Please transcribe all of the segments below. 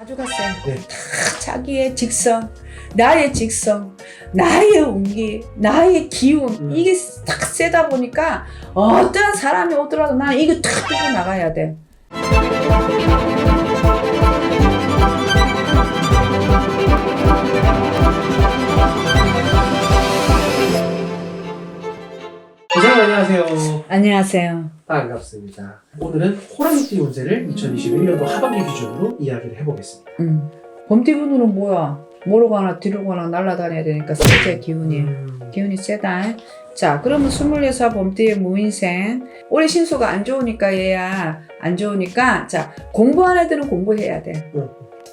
가져갔어요. 네. 다 자기의 직성, 나의 직성, 나의 운기, 나의 기운 음. 이게 딱 세다 보니까 어떤 사람이 오더라도 나는 이거 탁 들고 나가야 돼. 기자님 안녕하세요. 안녕하세요. 반갑습니다. 오늘은 호랑이띠 운세를 2021년도 하반기 기준으로 이야기를 해보겠습니다. 음. 봄띠분으로 뭐야? 모르고 하나 뒤로 가나 날아다녀야 되니까 세제 기운이. 음, 기운이 세다. 자, 그러면 24 봄띠의 무인생. 올해 신수가 안 좋으니까 얘야. 안 좋으니까. 자, 공부하는 애들은 공부해야 돼. 응.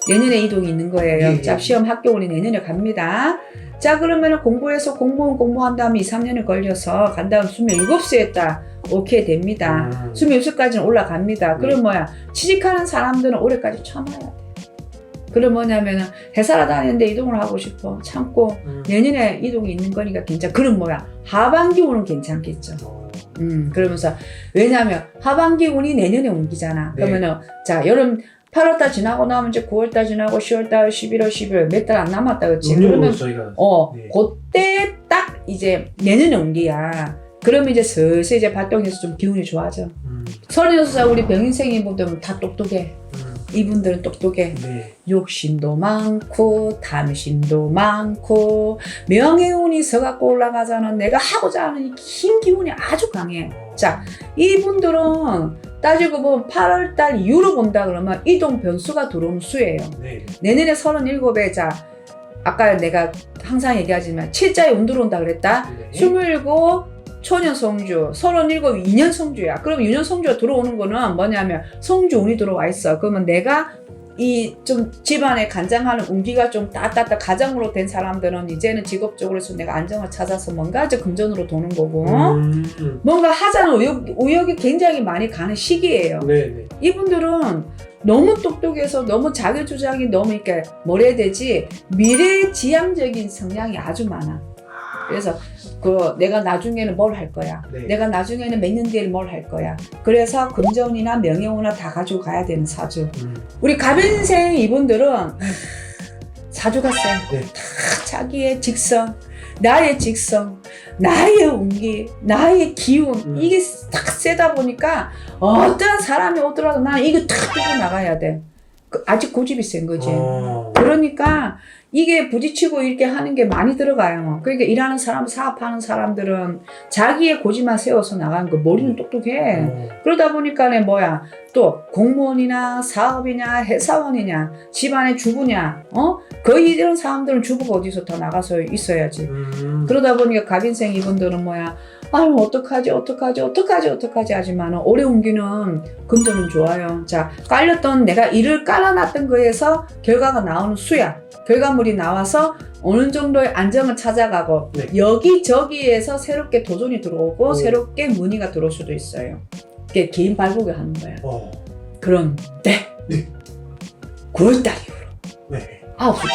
내년에 이동이 있는 거예요. 예, 예. 자, 시험 학교운이 내년에 갑니다. 자, 그러면 공부해서 공무원 공부한 다음에 2, 3년이 걸려서 간 다음 27세 했다. 오케이 됩니다. 음. 26까지는 올라갑니다. 그럼 네. 뭐야? 취직하는 사람들은 올해까지 참아야 돼. 그럼 뭐냐면은 회사를 다니는데 이동을 하고 싶어. 참고 음. 내년에 이동이 있는 거니까 괜찮. 그럼 뭐야? 하반기 운은 괜찮겠죠. 어, 음, 그러면서 왜냐하면 하반기 운이 내년에 옮기잖아. 네. 그러면은 자 여름 8월달 지나고 나면 이제 9월달 지나고 10월달, 11월, 12월 몇 달 안 남았다? 음력으로 그러면 저희가 어 네. 그때 딱 이제 내년에 옮기야. 그러면 이제 슬슬 이제 발동해서 좀 기운이 좋아져. 음, 36살 우리 병인생이 분들은 다 똑똑해. 음, 이분들은 똑똑해. 네. 욕심도 많고 탐심도 많고 명예운이 서갖고 올라가자는 내가 하고자 하는 흰 기운이 아주 강해. 자, 이분들은 따지고 보면 8월달 이후로 본다 그러면 이동 변수가 들어오는 수예요. 네. 내년에 37에 자 아까 내가 항상 얘기하지만 칠자에 운 들어온다 그랬다. 네. 27 초년 성주, 37 2년 성주야. 그럼 2년 성주가 들어오는 거는 뭐냐면 성주 운이 들어와 있어. 그러면 내가 이 좀 집안에 간장하는 운기가 좀 따따따 가장으로 된 사람들은 이제는 직업적으로 해서 내가 안정을 찾아서 뭔가 이제 금전으로 도는 거고 음, 뭔가 하자는 의욕, 의욕이 굉장히 많이 가는 시기예요. 네, 네. 이분들은 너무 똑똑해서 너무 자기 주장이 너무 이렇게 뭐래 되지 미래 지향적인 성향이 아주 많아. 그래서 그 내가 나중에는 뭘 할 거야. 네. 내가 나중에는 몇 년 뒤에 뭘 할 거야. 그래서 금전이나 명예운이나 다 가지고 가야 되는 사주. 음, 우리 가변생 이분들은 사주가 세. 네. 다 자기의 직성, 나의 직성, 나의 운기, 나의 기운 음. 이게 딱 세다 보니까 어떤 사람이 오더라도 나는 이거 탁 들고 나가야 돼. 그 아직 고집이 센 거지. 어, 그러니까 이게 부딪히고 이렇게 하는 게 많이 들어가요. 그러니까 일하는 사람, 사업하는 사람들은 자기의 고집만 세워서 나가는 거 머리는 똑똑해. 어, 그러다 보니까는 뭐야? 또 공무원이나 사업이냐 회사원이냐 집안의 주부냐 어? 거의 이런 사람들은 주부가 어디서 더 나가서 있어야지. 음, 그러다 보니까 갑인생 이분들은 뭐야 아유 어떡하지 어떡하지 어떡하지 어떡하지 하지만은 올해 운기는 금전은 좋아요. 자 깔렸던 내가 일을 깔아놨던 거에서 결과가 나오는 수야. 결과물이 나와서 어느 정도의 안정을 찾아가고 네. 여기저기에서 새롭게 도전이 들어오고 오. 새롭게 문의가 들어올 수도 있어요. 그게 개인 발복을 하는 거야. 어, 그런데 네. 9월달 이후로. 네. 아홉 수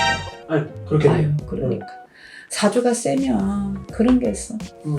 아니, 그렇게. 아유 그러니까. 사주가 세면 그런 게 있어. 음,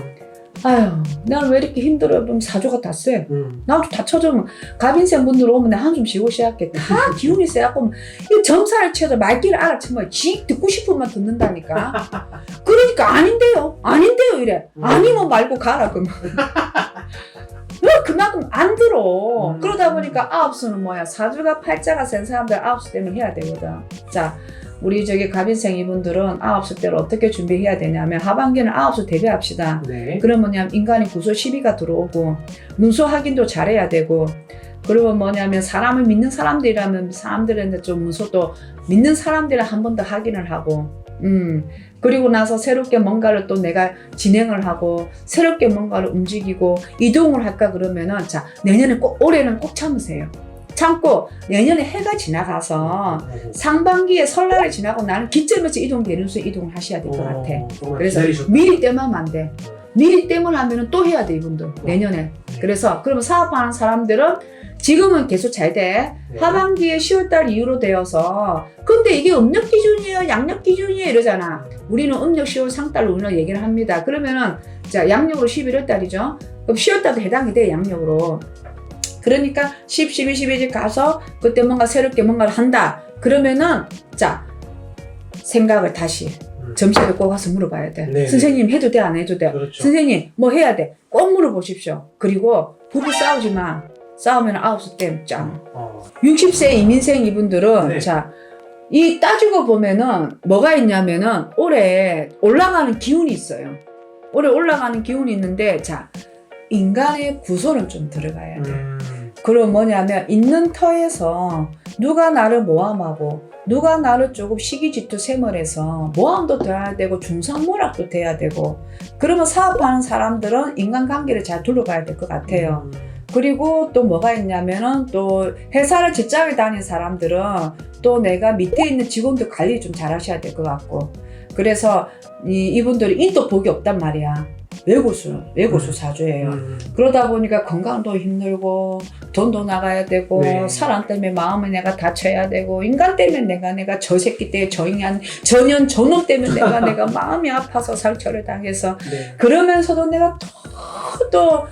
아유 난 왜 이렇게 힘들어? 그럼 사주가 다세 음, 나도 다 쳐주면 가빈생 분들 오면 내 한숨 쉬고 시작해 다 기운이 세갖고 이 점사를 쳐도 말귀를 알아채면 지 듣고 싶으면 듣는다니까. 그러니까 아닌데요. 아닌데요 이래. 음. 아니면 말고 가라 그러면 왜 그만큼 안 들어? 음. 그러다 보니까 아홉 수는 뭐야? 사주가 팔자가 센 사람들 아홉 수 때문에 해야 되거든. 자 우리 저기 가빈생 이분들은 아홉 수 때를 어떻게 준비해야 되냐면 하반기는 아홉 수 대비합시다 네. 그러면 뭐냐면 인간이 구소 시비가 들어오고 문서 확인도 잘해야 되고 그리고 뭐냐면 사람을 믿는 사람들이라면 사람들한테 좀 문서도 믿는 사람들을 한 번 더 확인을 하고 음 그리고 나서 새롭게 뭔가를 또 내가 진행을 하고 새롭게 뭔가를 움직이고 이동을 할까 그러면은 자 내년에 꼭 올해는 꼭 참으세요 참고 내년에 해가 지나가서 상반기에 설날이 지나고 나는 기점에서 이동되는 수 이동을 하셔야 될 것 같아 어, 정말 그래서. 미리 때문에 안 돼. 미리 때문에 하면 또 해야 돼 이분들 내년에. 네. 그래서 그러면 사업하는 사람들은 지금은 계속 잘 돼. 네. 하반기에 10월달 이후로 되어서 근데 이게 음력 기준이에요, 양력 기준이에요 이러잖아. 우리는 음력 10월 상달로 우리는 얘기를 합니다. 그러면은 자 양력으로 11월 달이죠. 그럼 10월 달도 해당이 돼 양력으로. 그러니까 10, 12, 12일 가서 그때 뭔가 새롭게 뭔가를 한다. 그러면은 자 생각을 다시 음. 점심에 꼭 와서 물어봐야 돼. 네, 선생님 해도 돼 안 해도 돼. 그렇죠. 선생님 뭐 해야 돼? 꼭 물어보십시오. 그리고 부부 싸우지 마. 싸우면 아홉 살 때면 짱. 어. 60세 이민생 이분들은 네. 자. 이 따지고 보면은 뭐가 있냐면은 올해 올라가는 기운이 있어요. 올해 올라가는 기운이 있는데 자 인간의 구조는 좀 들어가야 돼. 음. 그럼 뭐냐면 있는 터에서 누가 나를 모함하고 누가 나를 조금 시기질투 세멀해서 모함도 돼야 되고 중상모락도 돼야 되고 그러면 사업하는 사람들은 인간관계를 잘 둘러가야 될 것 같아요. 음. 그리고 또 뭐가 있냐면은 또 회사를 직장에 다니는 사람들은 또 내가 밑에 있는 직원들 관리 좀 잘 하셔야 될 것 같고 그래서 이, 이분들이 인도 복이 없단 말이야 외고수 외고수 음. 사주예요. 음. 그러다 보니까 건강도 힘들고 돈도 나가야 되고 네. 사람 때문에 마음을 내가 다쳐야 되고 인간 때문에 내가 내가 저 새끼 때문에 저 인간 저년 저놈 때문에 내가 내가 마음이 아파서 상처를 당해서 네. 그러면서도 내가 또, 또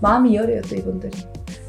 마음이 여려요 또 이분들이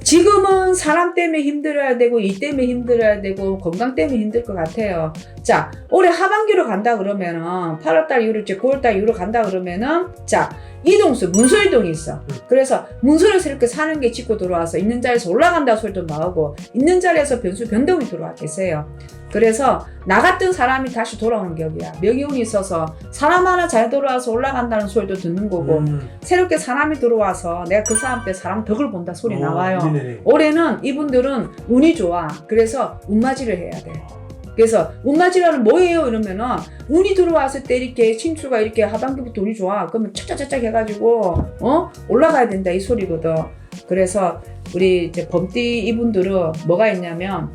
지금은 사람 때문에 힘들어야 되고 일 때문에 힘들어야 되고 건강 때문에 힘들 것 같아요. 자 올해 하반기로 간다 그러면은 8월달 이후로 이제 9월달 이후로 간다 그러면은 자 이동수 문서 이동이 있어. 그래서 문서에서 이렇게 사는 게 짓고 들어와서 있는 자리에서 올라간다 소리도 나오고 있는 자리에서 변수 변동이 들어와 계세요 그래서 나 같은 사람이 다시 돌아오는 격이야 명의운이 있어서 사람 하나 잘 돌아와서 올라간다는 소리도 듣는 거고 음. 새롭게 사람이 들어와서 내가 그 사람 때 사람 덕을 본다 소리 어, 나와요. 네네네. 올해는 이분들은 운이 좋아. 그래서 운맞이를 해야 돼. 그래서 운맞이라는 뭐예요? 이러면은 운이 들어왔을 때 이렇게 침수가 이렇게 하반기부터 운이 좋아. 그러면 착착착착 해가지고 어 올라가야 된다 이 소리거든. 그래서 우리 이제 범띠 이분들은 뭐가 있냐면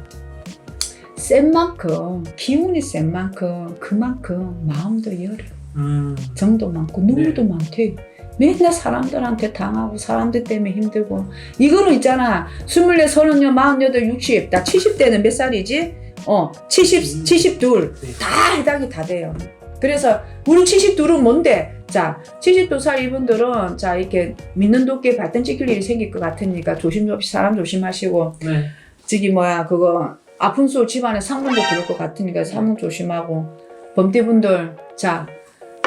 센 만큼 기운이 센 만큼 그만큼 마음도 여려. 음. 정도 많고 눈물도 네. 많대. 맨날 사람들한테 당하고 사람들 때문에 힘들고 이거는 있잖아 24, 30년, 48, 60, 나 70대는 몇 살이지? 어, 70, 72, 네. 다 해당이 다 돼요. 그래서 우리 72은 뭔데? 자, 72살 이분들은 자 이렇게 믿는 도끼에 발등 찍힐 일이 생길 것 같으니까 조심조심 사람 조심하시고 네. 저기 뭐야 그거 아픈 소 집안에 상문도 들을 것 같으니까 상문 조심하고 범띠분들 자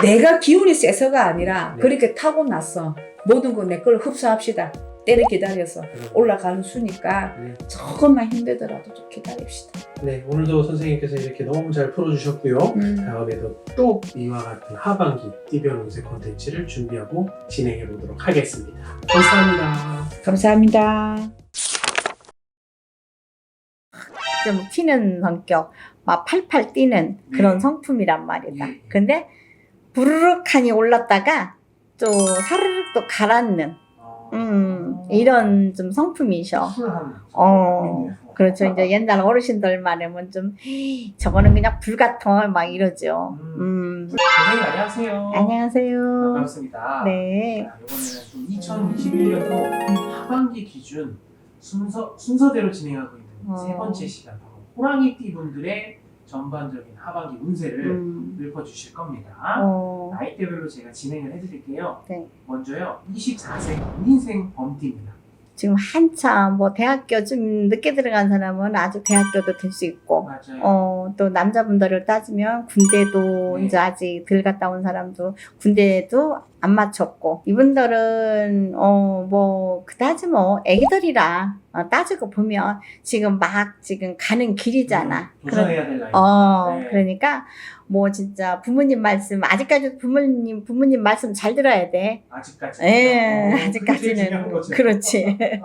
내가 기운이 세서가 아니라 네. 그렇게 타고났어 모든 거 내 걸 흡수합시다 때를 기다려서 그럼. 올라가는 수니까 네. 조금만 힘들더라도 좀 기다립시다 네, 오늘도 선생님께서 이렇게 너무 잘 풀어주셨고요. 음. 다음에도 또 이와 같은 하반기 띠별 운세 콘텐츠를 준비하고 진행해 보도록 하겠습니다. 감사합니다. 감사합니다 좀 튀는 성격, 막 팔팔 뛰는 그런 네. 성품이란 말이다. 네. 근데 부르륵하니 올랐다가 또 사르륵 또 가라앉는 음, 이런 좀 성품이셔. 어, 그렇죠. 이제 옛날 어르신들 말하면 좀 저거는 그냥 불 같아 막 이러죠. 음. 선생님 안녕하세요. 안녕하세요. 반갑습니다. 네. 자, 이번에는 좀 2021년도 하반기 기준 순서 순서대로 진행하고 있는 어. 세 번째 시간 호랑이띠 분들의 전반적인 하반기 운세를 음. 읊어주실 겁니다. 어. 나이대별로 제가 진행을 해드릴게요. 네. 먼저요, 24세 인생 범띠입니다. 지금 한참 뭐 대학교 좀 늦게 들어간 사람은 아직 대학교도 될 수 있고 맞아요. 어, 또 남자분들을 따지면 군대도 네. 이제 아직 덜 갔다 온 사람도 군대도 안 맞췄고 이분들은 어, 뭐 그다지 뭐 애기들이라 어, 따지고 보면 지금 막 지금 가는 길이잖아. 음, 도전해야 될 나이. 어, 네. 그러니까 뭐 진짜 부모님 말씀 아직까지 부모님 부모님 말씀 잘 들어야 돼. 아직까지. 예, 어, 아직까지는 그렇지. 네.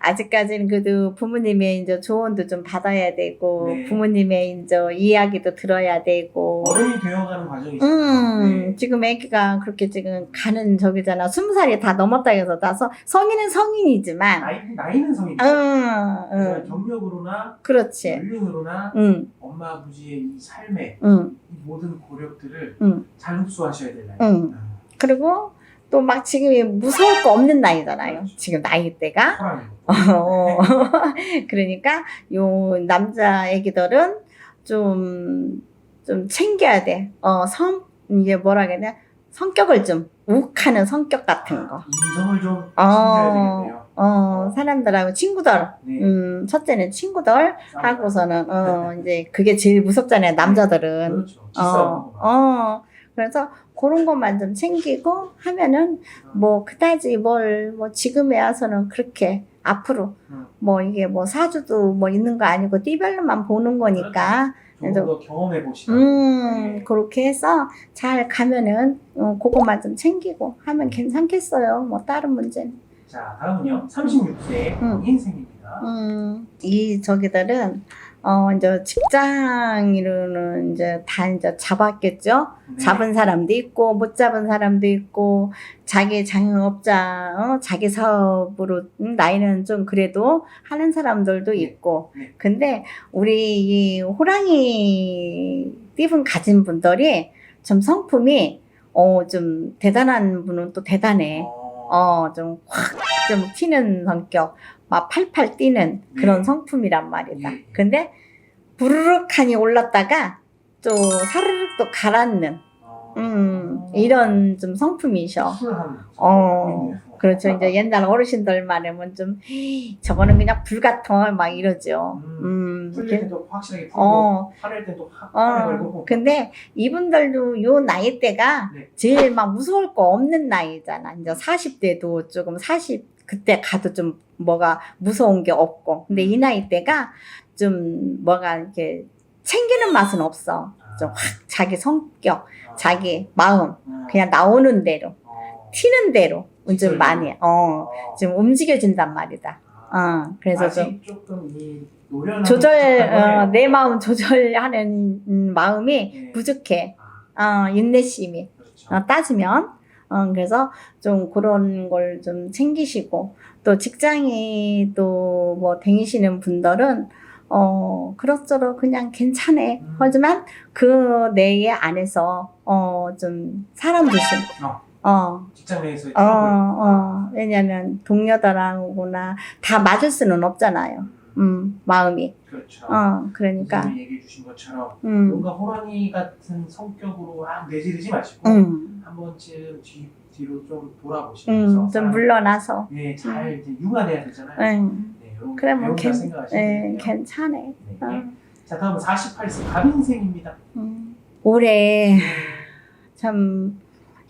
아직까지는 그래도 부모님의 이제 조언도 좀 받아야 되고 네. 부모님의 이제 이야기도 들어야 되고 어른이 되어가는 과정이죠. 음 네. 지금 애기가 그렇게 지금 가는 저기잖아 스무 살이 다 넘었다 해서 나서 성인은 성인이지만 나이, 나이는 성인이죠. 응, 응 경력으로나 그렇지 연륜으로나 응 엄마 아버지의 이 삶의 응, 이 모든 고력들을 응. 잘 흡수하셔야 될 나이. 응. 그리고 또 막 지금 무서울 거 없는 나이잖아요 지금 나이대가 호랑이. 어, 그러니까 요 남자 애기들은 좀, 좀 챙겨야 돼. 어, 성, 이게 뭐라 해야 되나? 성격을 좀 욱하는 성격 같은 거. 인성을 좀 어. 챙겨야 되겠네요. 어, 사람들하고 친구들, 네. 음, 첫째는 친구들 하고서는, 어, 이제 그게 제일 무섭잖아요, 남자들은. 그렇죠. 어. 어. 그래서 그런 것만 좀 챙기고 하면은 뭐 그다지 뭘 뭐 지금에 와서는 그렇게 앞으로 음. 뭐 이게 뭐 사주도 뭐 있는 거 아니고 띠별로만 보는 거니까 조금 더 경험해 보시라. 음 네. 그렇게 해서 잘 가면은 어, 그것만 좀 챙기고 하면 괜찮겠어요 뭐 다른 문제는 자, 다음은요. 36세 음. 인생입니다. 음 이 저기들은 어 이제 직장이로는 이제 다 이제 잡았겠죠 네. 잡은 사람도 있고 못 잡은 사람도 있고 자기 장업자 어? 자기 사업으로 음, 나이는 좀 그래도 하는 사람들도 네. 있고 네. 근데 우리 이 호랑이 띠분 가진 분들이 좀 성품이 어 좀 대단한 분은 또 대단해 어, 어좀확 좀 튀는 성격 막 팔팔 뛰는 그런 네. 성품이란 말이다 예. 근데 부르륵하니 올랐다가 또 사르륵 또 가라앉는 어, 음, 이런 좀 성품이셔. 어. 그렇죠. 이제 옛날 어르신들 말하면 좀, "저거는 그냥 불 같아. 막 이러죠. 음, 풀릴 이렇게. 때도 확실하게 풀고 어, 화낼 때도 화- 화내 어. 걸고 근데 이분들도 요 나이대가 네. 제일 막 무서울 거 없는 나이잖아. 이제 40대도 조금 40, 그때 가도 좀 뭐가 무서운 게 없고. 근데 이 나이대가 좀 뭐가 이렇게 챙기는 맛은 없어. 좀확 자기 성격, 아, 자기 마음, 음. 그냥 나오는 대로. 어. 튀는 대로 좀. 많이 어 어. 좀 움직여진단 말이다. 아, 어 그래서 좀 조금 이 조절. 어, 내 마음 조절하는 음, 마음이 네. 부족해. 아, 어 인내심이 그렇죠. 어, 따지면 어 그래서 좀 그런 걸 좀 챙기시고 또 직장이 또뭐 다니시는 분들은 어 그럭저럭 그냥 괜찮네. 음. 하지만 그 내에 안에서 어 좀 사람 조심. 어. 어 직장 내에서의 어. 어, 왜냐면 동료들하고나 다 맞을 수는 없잖아요. 음, 마음이. 그렇죠. 어, 그러니까. 선생님이 얘기해 주신 것처럼 음, 뭔가 호랑이 같은 성격으로 막 내지르지 마시고 음, 한 번쯤 뒤, 뒤로 좀 돌아보시면서 음, 좀 사람- 물러나서. 네, 잘 이제 융화돼야 되잖아요. 음, 네, 이런 그래, 뭐, 배운다 괜- 생각하시면 예, 돼요. 괜찮아. 네. 어, 자, 다음은 48세 갑인생입니다. 음. 올해 참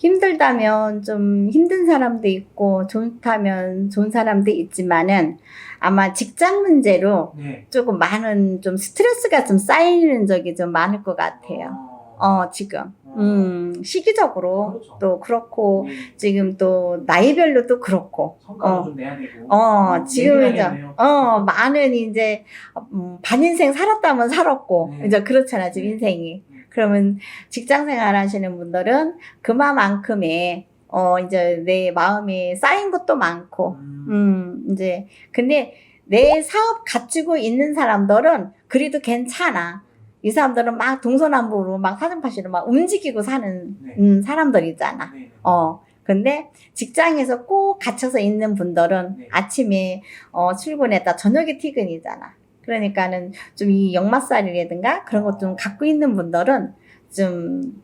힘들다면 좀 힘든 사람도 있고 좋다면 좋은 사람도 있지만은 아마 직장 문제로 네. 조금 많은 좀 스트레스가 좀 쌓이는 적이 좀 많을 것 같아요. 어, 어, 지금. 음, 시기적으로 그렇죠. 또 그렇고, 네, 지금 또 나이별로 또 그렇고, 어. 좀 내야 되고. 어, 음, 지금 이제. 어, 많은 이제, 음, 반인생 살았다면 살았고, 네. 이제 그렇잖아, 지금 네. 인생이. 네. 그러면 직장 생활 하시는 분들은 그만큼의, 어, 이제 내 마음에 쌓인 것도 많고, 음, 음, 이제, 근데 내 사업 갖추고 있는 사람들은 그래도 괜찮아. 이 사람들은 막 동서남북으로 막 사정파시로 막 움직이고 사는 네. 음, 사람들이잖아. 네. 어. 근데 직장에서 꼭 갇혀서 있는 분들은 네. 아침에 어, 출근했다 저녁에 퇴근이잖아. 그러니까는 좀 이 역마살이라든가 그런 것 좀 갖고 있는 분들은 좀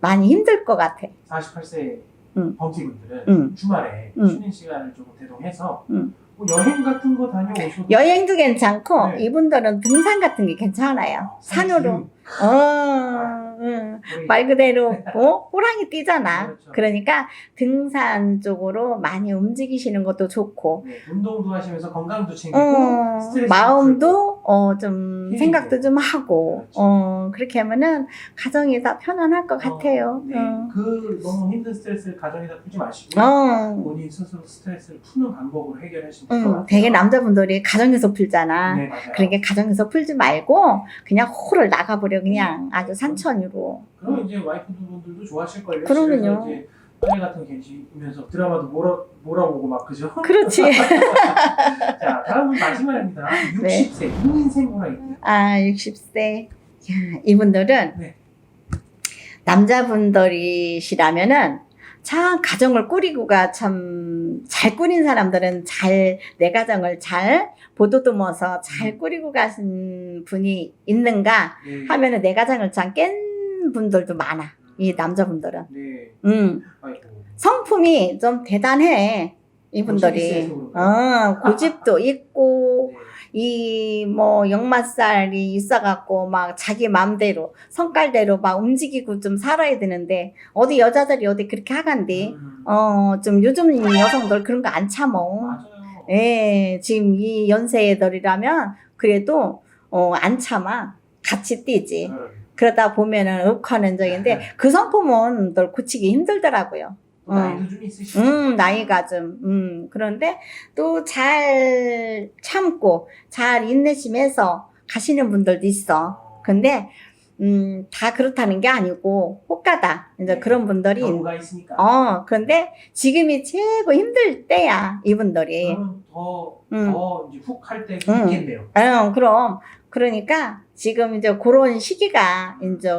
많이 힘들 것 같아. 48세 음. 범티분들은 음. 주말에 음. 쉬는 시간을 조금 대동해서 음. 뭐 여행 같은 거 다녀오셔도 여행도 괜찮고 네. 이분들은 등산 같은 게 괜찮아요. 어, 산으로. 어, 응. 우리 말 그대로 어? 호랑이 뛰잖아. 그렇죠. 그러니까 등산 쪽으로 많이 움직이시는 것도 좋고 네, 운동도 하시면서 건강도 챙기고 어, 스트레스 마음도 어, 좀 힐링도. 생각도 좀 하고 그렇죠. 어, 그렇게 하면은 가정이 다 편안할 것 같아요. 네, 어. 그 너무 힘든 스트레스를 가정에다 풀지 마시고 어. 본인 스스로 스트레스를 푸는 방법으로 해결하시면 될것 응, 같아요. 되게 남자분들이 가정에서 풀잖아. 네, 맞아요. 그러니까 가정에서 풀지 말고 그냥 호를 나가버려 그냥 아주 산천으로. 그럼 이제 와이프분들도 좋아하실걸요. 그러면요. 집에서 이제 같은 거 계시면서 드라마도 몰아, 몰아보고 막 그죠? 그렇지. 자, 다음은 마지막입니다. 네. 60세 유인생 호랑이. 아, 60세. 야, 이분들은 네. 남자분들이시라면은 참 가정을 꾸리고가 참 잘 꾸린 사람들은 잘 내 가정을 잘 보도듬어서 잘 꾸리고 가신 분이 있는가 네. 하면은 내 가정을 참 깬 분들도 많아. 이 남자분들은. 네. 음. 아이고. 성품이 좀 대단해. 이분들이. 어, 고집도 있고, 이 뭐 역마살이 있어갖고 막 자기 마음대로 성깔대로 막 움직이고 좀 살아야 되는데 어디 여자들이 어디 그렇게 하간디 음. 어좀 요즘 여성들 그런 거 안 참어 맞아요. 예 지금 이 연세들이라면 그래도 어안 참아 같이 뛰지 음. 그러다 보면은 욱하는 적인데 그 성품은 늘 고치기 힘들더라고요 또 나이도 좀 있으시죠? 음, 나이가 좀, 음, 그런데 또 잘 참고, 잘 인내심해서 가시는 분들도 있어. 근데, 음, 다 그렇다는 게 아니고, 혹가다. 이제 그런 분들이, 경우가 있으니까. 어, 그런데 지금이 최고 힘들 때야, 이분들이. 그러면 더, 음. 더 이제 훅 할 때 음. 있겠네요. 어, 그럼. 그러니까 지금 이제 그런 시기가, 이제,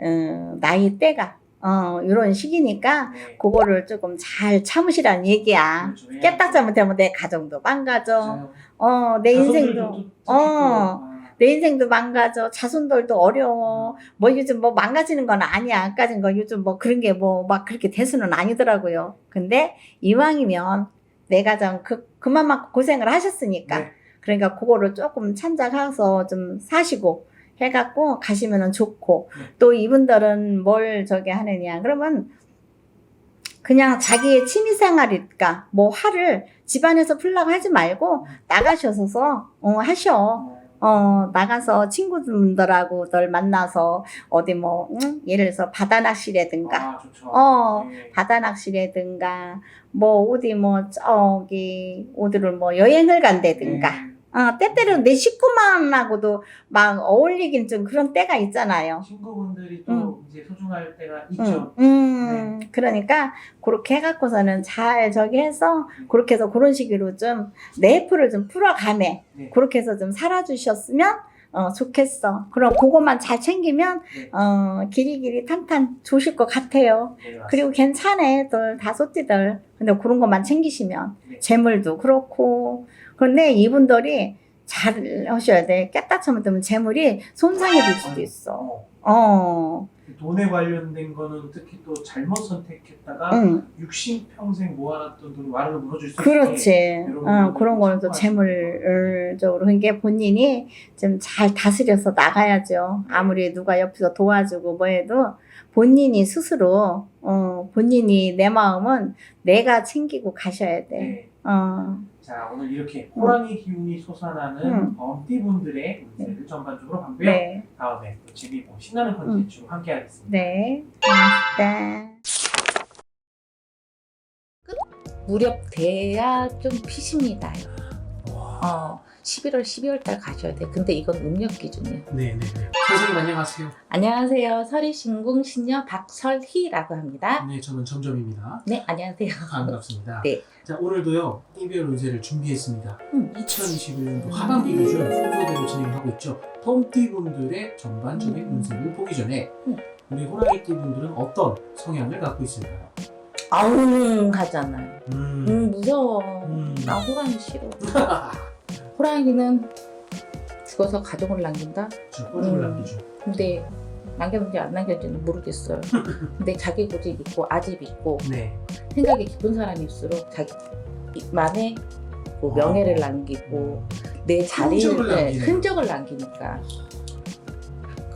어, 나이 때가, 어, 이런 시기니까, 네. 그거를 조금 잘 참으시라는 얘기야. 깨딱 잘못하면 내 가정도 망가져. 어, 내 인생도, 어. 내 인생도 망가져. 자손들도 어려워. 뭐 요즘 뭐 망가지는 건 아니야. 아까진 거 요즘 뭐 그런 게 뭐 막 그렇게 대수는 아니더라고요. 근데 이왕이면 내 가정 그, 그만큼 고생을 하셨으니까. 네. 그러니까 그거를 조금 참작해서 좀 사시고 해갖고 가시면은 좋고 네. 또 이분들은 뭘 저기 하느냐. 그러면 그냥 자기의 취미생활일까 뭐 화를 집안에서 풀라고 하지 말고 나가셔서 어, 하셔. 어, 어, 나가서 친구들하고들 만나서 어디 뭐, 응? 예를 들어서 바다 낚시라든가, 아. 어, 네. 바다 낚시라든가, 뭐 어디 뭐 저기 어디를 뭐 여행을 간다든가, 네. 어, 때때로 내 식구만하고도 막 어울리긴 좀 그런 때가 있잖아요. 친구분들이 또 음. 이제 소중할 때가 음, 있죠. 음, 그러니까 그렇게 해갖고서는 잘 저기 해서 그렇게 해서 그런 식으로 좀 내프를 좀 풀어가네. 네. 그렇게 해서 좀 살아주셨으면 어, 좋겠어. 그럼 그것만 잘 챙기면 네. 어, 길이길이 탄탄 좋으실 것 같아요. 네. 그리고 괜찮아, 들 다소띠들. 근데 그런 것만 챙기시면 네. 재물도 그렇고. 그런데 이분들이 잘 하셔야 돼. 깨딱 잘못하면 재물이 손상이 될 수도 있어. 어, 어, 돈에 관련된 거는 특히 또 잘못 선택했다가 응, 60평생 모아놨던 돈이 와르르 무너질 수 있게 그렇지. 여러분들도 어, 그런 거는 또. 재물적으로. 그러니까 본인이 좀 잘 다스려서 나가야죠. 아무리 누가 옆에서 도와주고 뭐 해도 본인이 스스로, 어, 본인이 내 마음은 내가 챙기고 가셔야 돼. 네. 어, 자 오늘 이렇게 호랑이 기운이 솟아나는 음. 범띠분들의 운세를 전반적으로 봤고요. 네. 다음에 또 재미있고 신나는 컨텐츠로 함께 하겠습니다. 네. 고맙습니다. 무렵 돼야 좀 피십니다. 와. 어, 11월, 12월 달 가셔야 돼. 근데 이건 음력 기준이에요. 네네네. 선생님 안녕하세요. 안녕하세요. 설이신궁 신녀 박설희라고 합니다. 네 저는 점점입니다. 네, 안녕하세요. 반갑습니다. 네. 자 오늘도요 띠별 운세를 준비했습니다. 음, 2021년도 하반기 기준 순서대로 진행하고 있죠. 홈띠분들의 전반적인 음. 운세를 보기 전에 음. 우리 호랑이띠분들은 어떤 성향을 갖고 있을까요? 아웅 하잖아요. 음. 음, 무서워. 음. 나 호랑이 싫어. 호랑이는 죽어서 가족을 남긴다? 저 꼴을 음. 남기죠. 근데 남겼는지 안 남겼는지는 모르겠어요. 근데 자기 고집 있고 아집 있고 네. 생각이 깊은 사람일수록 자기만의 뭐 명예를 남기고 내 자리를 흔적을 네. 흔적을 남기니까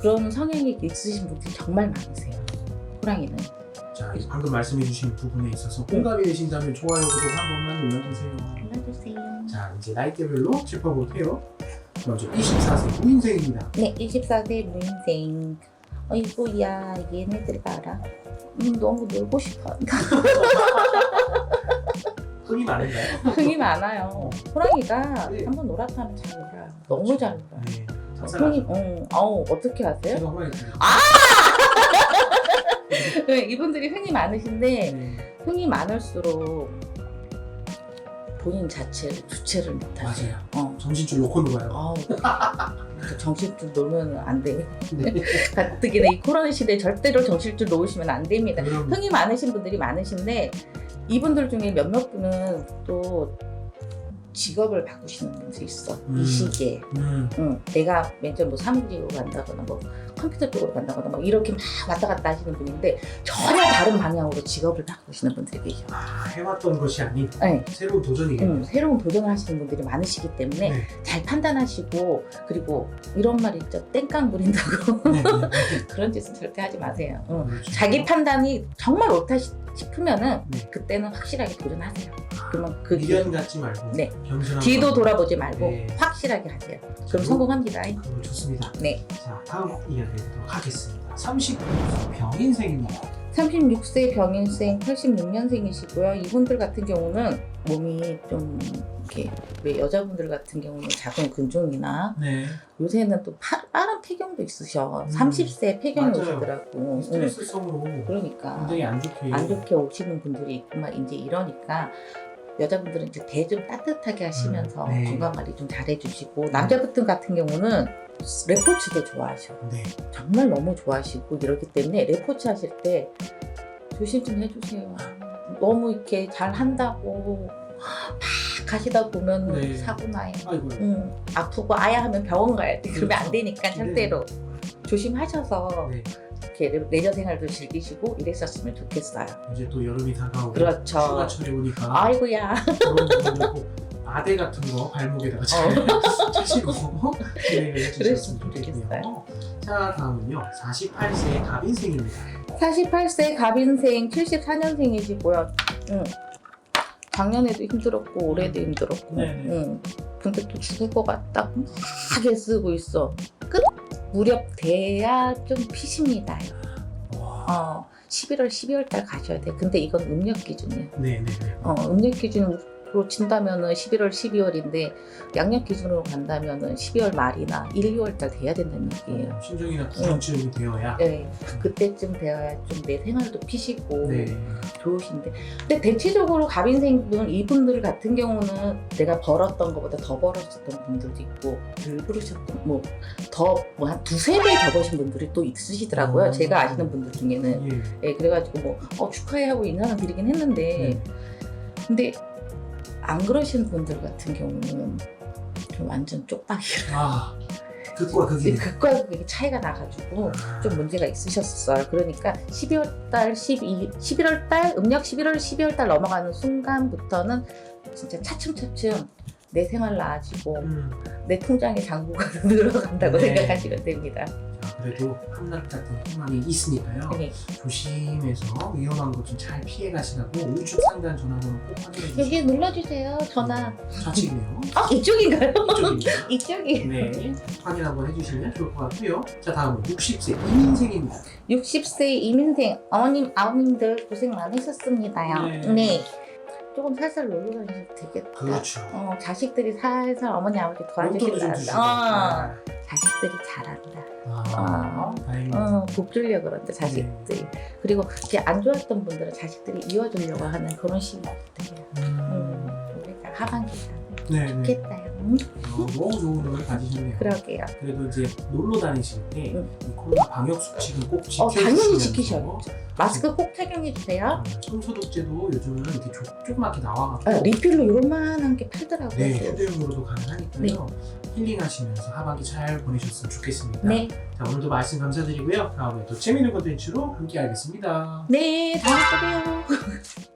그런 성향이 있으신 분들이 정말 많으세요. 호랑이는. 자 방금 말씀해주신 부분에 있어서 공감이 되신다면 좋아요 구독 한 번만 눌러주세요. 불러주세요. 자 이제 나이대별로 짚어볼게요. 먼저 24세 무인생입니다. 네, 24세 무인생. 어이구야, 얘네들 봐라. 음, 너무 놀고 싶어. 흥이 많은가요? 흥이 많아요. 호랑이가 네. 한번 놀았다면 잘 놀아요. 너무 잘 놀아요. 네. 흥이. 응, 어우, 어떻게 하세요? 제가 호랑이 띠 네, 이분들이 흥이 많으신데, 네. 흥이 많을수록 본인 자체를 주체를 못하세요. 맞아요. 어. 정신줄 놓고 놀아요. 아우, 그 정신줄 놓으면 안 돼. 네. 가뜩이나 이 코로나 시대에 절대로 정신줄 놓으시면 안 됩니다. 그럼 흥이 많으신 분들이 많으신데 이분들 중에 몇몇 분은 또 직업을 바꾸시는 분도 있어. 음. 이 시기에. 음. 응, 내가 맨 처음 뭐 사무직으로 간다거나 뭐 컴퓨터 쪽으로 간다거나 막 이렇게 막 왔다 갔다 하시는 분인데 전혀 다른 방향으로 직업을 바꾸시는 분들이 계셔. 아, 해왔던 것이 아닌 네. 새로운 도전이겠네요. 음, 새로운 도전을 하시는 분들이 많으시기 때문에 네. 잘 판단하시고 그리고 이런 말 있죠 땡깡 부린다고 네, 네, 네. 그런 짓은 절대 하지 마세요. 어. 그렇죠. 자기 판단이 정말 옳다 시- 싶으면은 네. 그때는 확실하게 도전하세요. 그러면 그 뒤, 미련 갖지 말고 네. 겸손한 뒤도 마음으로. 돌아보지 말고 네. 확실하게 하세요. 그럼 성공합니다. 그거 좋습니다. 네. 자, 다음 이야기 해보도록 하겠습니다. 39세 병인생입니다. 36세 병인생 86년생이시고요. 이분들 같은 경우는 몸이 좀 이렇게 왜 여자분들 같은 경우는 작은 근종이나 네. 요새는 또 파, 빠른 폐경도 있으셔. 음. 30세 폐경이 맞아요. 오시더라고. 응. 스트레스성으로 그러니까 굉장히 안 좋게. 안 좋게 오시는 분들이 있구만 이제 이러니까 여자분들은 이제 대 좀 따뜻하게 하시면서 음, 네. 건강 관리 좀 잘해주시고 남자분들 같은 경우는 레포츠도 좋아하셔. 네. 정말 너무 좋아하시고 이렇기 때문에 레포츠 하실 때 조심 좀 해주세요. 너무 이렇게 잘 한다고 막 하시다 보면 네. 사고 나요. 아이고. 응, 아프고 아야 하면 병원 가야 돼. 그러면 안 그렇죠. 되니까 절대로 조심하셔서 네. 이렇게 레- 레저 생활도 즐기시고 이랬었으면 좋겠어요. 이제 또 여름이 다가오고 그렇죠. 휴가철이 오니까 아이고야. 그런 바대 같은 거 발목에다가 잘 차시고 진행을 해주셨으면 좋겠네요. 자 다음은요 48세의 갑인생입니다. 48세 갑인생 74년생이시고요. 응. 작년에도 힘들었고 올해도 힘들었고. 네네. 응. 근데 또 죽을 것 같다. 막 애쓰고 있어. 끝 무렵 돼야 좀 피십니다. 와. 어, 11월, 12월 달 가셔야 돼. 근데 이건 음력 기준이에요. 네네네. 어, 음력 기준으 로 친다면은 11월, 12월인데 양력 기준으로 간다면은 12월 말이나 1, 2월 달 돼야 된다는 얘기예요. 신종이나 구정쯤이 되어야. 네, 그때쯤 되어야 좀 내 생활도 피시고 네. 좋으신데 근데 대체적으로 갑인생분 이분들 같은 경우는 내가 벌었던 것보다 더 벌었었던 분들도 있고 덜 벌으셨던 뭐 더 뭐 한 두세 배 더 버신 분들이 또 있으시더라고요 음. 제가 아시는 분들 중에는 예. 예, 그래가지고 뭐 어, 축하해 하고 인사는 드리긴 했는데 네. 근데 안 그러시는 분들 같은 경우는 좀 완전 쪽박이라 아 극과 극이. 극과 극의 차이가 나가지고 좀 문제가 있으셨어요. 그러니까 12월 달, 12, 11월 달, 음력 11월, 12월 달 넘어가는 순간부터는 진짜 차츰차츰 내 생활 나아지고 음. 내 통장에 잔고가 늘어간다고 네. 생각하시면 됩니다. 자, 그래도 한낱 같은 희망이 있으니까요. 네. 조심해서 위험한 것 좀 잘 피해 가시라고 우측 상단 전화번호 꼭 확인해 주시고 여기 눌러주세요. 전화. 좌측이네요. 아 이쪽인가요? 이쪽입니다. 이쪽이. 네, 확인 한번 해주시면 좋을 것 같고요. 자, 다음은 60세 이민생입니다. 60세 이민생 어머님 아버님들 고생 많으셨습니다요. 네. 네. 조금 살살 놀러 다니셔도 되겠다. 그렇죠. 어, 자식들이 살살 어머니 아버지 용돈도 좀 도와주시다. 주시고. 어, 자식들이 잘한다. 아, 다행입니다. 어, 복 주려고 그런다 자식들이. 그리고 이제 안 좋았던 분들은 자식들이 이어주려고 하는 그런 시기가 돼요. 음, 우리가 하반기다. 네, 네. 좋겠다요. 음, 어, 너무 좋은 노래 가지셨네요. 그러게요. 그래도 이제 놀러 다니실 때 응. 이 코로나 방역 수칙은 꼭 어, 지켜주시면서 당연히 지키셔야죠. 마스크 꼭 착용해 주세요. 어, 손소독제도 요즘은 이렇게 조, 조그맣게 나와갖고 아, 리필로 요만한 게 팔더라고요. 네, 휴대용으로도 가능하니까요. 힐링하시면서 하반기 잘 보내셨으면 좋겠습니다. 네. 자, 오늘도 말씀 감사드리고요. 다음에 또 재미있는 콘텐츠로 함께 하겠습니다. 네, 다음에 또 봬요.